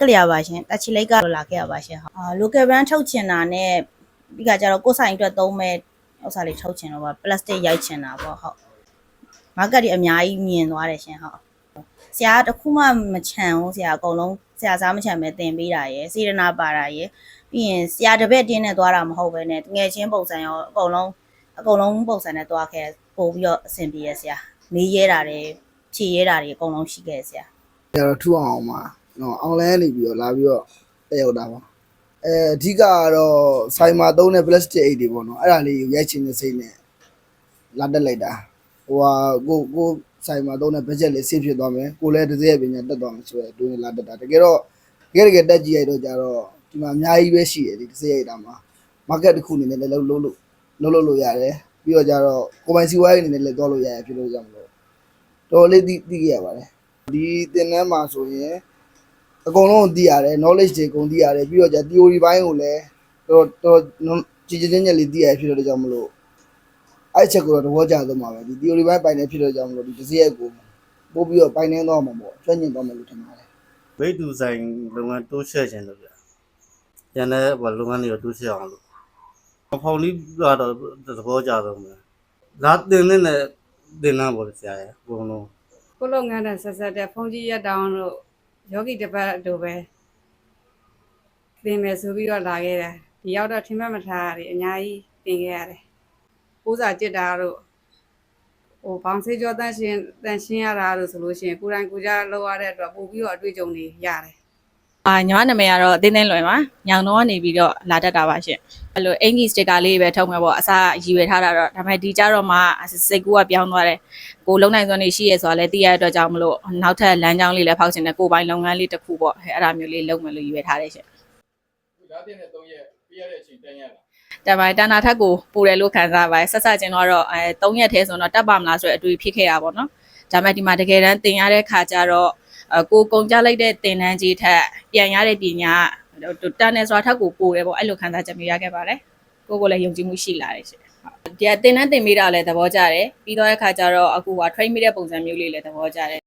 ကလျာပါရှင်တချီလိုက်ကတော့လာခဲ့ရပါရှင်ဟုတ်အာ local brand ထုတ်ချင်တာနဲ့ပြီးကကြတော့ကိုယ်ဆိုင်အတွက်သုံးမဲ့ဥစ္စာလေးထုတ်ချင်တော့ပါ plastic ရိုက်ချင်တာပေါ့ဟုတ် market တွေအများကြီးမြင်သွားတယ်ရှင်ဟုတ်ဆရာကတစ်ခုမှမချန်ဘူးဆရာအကုန်လုံးဆရာစားမချန်ပဲသင်ပေးတာရယ်စေရနာပါတာရယ်ပြီးရင်ဆရာတစ်ပည့်တင်းနဲ့သွားတာမဟုတ်ပဲနဲ့တငယ်ချင်းပုံစံရောအကုန်လုံးအကုန်လုံးပုံစံနဲ့သွားခဲ့ပို့ပြီးတော့အဆင်ပြေရဆရာမေးရဲတာတွေဖြေရဲတာတွေအကုန်လုံးရှိခဲ့ဆရာကျတော့ထူအောင်အောင်မှာ နော်အောင်လဲနေပြီးတော့လာပြီးတော့တက်ရောက်တာပါအဲအဓိကကတော့ဆိုင်မှာသုံးတဲ့ plastic အိတ်တွေပေါ့နော်အဲ့ဒါလေးကိုရိုက်ချင်တဲ့စိတ်နဲ့လာတက်လိုက်တာဟိုဟာကိုကိုဆိုင်မှာသုံးတဲ့ budget လေးဆေးဖြစ်သွားမယ်ကိုလည်းတစ်စက်ရပညာတက်သွားမယ်ဆိုရယ်အတွင်းလာတက်တာတကယ်တော့တကယ်တကယ်တက်ကြည့်ရတော့ကြတော့ဒီမှာအများကြီးပဲရှိတယ်ဒီတစ်စက်ရိုက်တာမှာ market တစ်ခုအနေနဲ့လည်းလုံးလုံးလို့လုံးလုံးလို့ရတယ်ပြီးတော့ကြတော့ကိုပိုင်စီဝိုင်းအနေနဲ့လည်းသွားလို့ရတယ်ဖြစ်လို့ကြောင့်မလို့တော်လေးသိသိခဲ့ရပါတယ်ဒီသင်တန်းမှာဆိုရင် အကုန်လုံးသိရတယ် knowledge တွေအကုန်သိရတယ်ပြီးတော့じゃ theory ဘိုင်းကိုလည်းတော်တော်ကြည်ကြည်ညက်ညက်လေးသိရဖြစ်တဲ့ကြောင့်မလို့အဲ့ချက်ကိုတော့သဘောကျသွားမှာပဲဒီ theory ဘိုင်းပိုင်နေဖြစ်တဲ့ကြောင့်မလို့ဒီတစ်စက်ကိုပို့ပြီးတော့ပိုင်နေသွားမှာပေါ့ကျွမ်းကျင်သွားမယ်လို့ထင်ပါတယ်ဘိတ်တူဆိုင်လုပ်ငန်းတိုးချဲ့ခြင်းလို့ပြ။ရန်တဲ့ဘာလုပ်ငန်းတွေတိုးချဲ့အောင်လို့။ဖောင်လေးကတော့သဘောကျဆုံးပဲ။လာတင်နေတဲ့တင်နာပေါ်ဆရာရဲ့အကုန်လုံးကိုလုပ်ငန်းနဲ့ဆက်ဆက်တဲ့ဖုန်ကြီးရက်တောင်းတို့ ယောဂီတစ်ပတ်တို့ပဲသင်မယ်ဆိုပြီးတော့လာခဲ့တယ်ဒီရောက်တော့ထင်မှတ်မထားရတယ်အများကြီးသင်ခဲ့ရတယ်ကိုးစာจิตတာတို့ဟိုဘောင်ဆေးကြောတန့်ရှင်းတန့်ရှင်းရတာတို့ဆိုလို့ရှိရင်ကိုယ်တိုင်ကိုယ်ကြလောက်ရတဲ့အတွက်ပို့ပြီးတော့အတွေ့အကြုံတွေရတယ် အာညီမနာမည်ကတော့တင်းတင်းလွယ်ပါညောင်တော့ကနေပြီးတော့လာတတ်တာပါရှင်အဲ့လိုအင်္ဂီစတစ်ကာလေးပဲထုတ်မှာပေါ့အစားရည်ရွယ်ထားတာတော့ဒါပေမဲ့ဒီကြတော့မှစိတ်ကူးကပြောင်းသွားတယ်ကိုလုံးနိုင်စွမ်းနေရှိရဲဆိုတာလည်းသိရတဲ့အတွက်ကြောင့်မလို့နောက်ထပ်လမ်းကြောင်းလေးလည်းဖောက်ချင်တယ်ကိုယ်ပိုင်လုပ်ငန်းလေးတစ်ခုပေါ့အဲ့အဲ့ဒါမျိုးလေးလုပ်မယ်လို့ရည်ရွယ်ထားတယ်ရှင်ဒါတင်တဲ့3ရက်ပြရတဲ့အချိန်တန်းရတာတမိုင်တနာထက်ကိုပိုတယ်လို့ခံစားပါတယ်ဆက်ဆက်ချင်းတော့အဲ3ရက်ထဲဆိုတော့တက်ပါမလားဆိုတဲ့အတွေ့ဖြစ်ခဲ့တာပေါ့နော်ဒါပေမဲ့ဒီမှာတကယ်တမ်းသင်ရတဲ့ခါကျတော့အ ကိုကုန်ကြလိုက်တဲ့သင်တန်းကြီးထက်ပြန်ရတဲ့ပညာတန်နေဆိုတာထက်ကိုပိုတယ်ပေါ့အဲ့လိုခံစားချက်မျိုးရခဲ့ပါတယ်ကိုကိုလည်းယုံကြည်မှုရှိလာတယ်ရှင်ဟုတ်ဒီကသင်တန်းသင်မိတာလည်းသဘောကျတယ်ပြီးတော့အခါကျတော့အခုက train မိတဲ့ပုံစံမျိုးလေးလည်းသဘောကျတယ်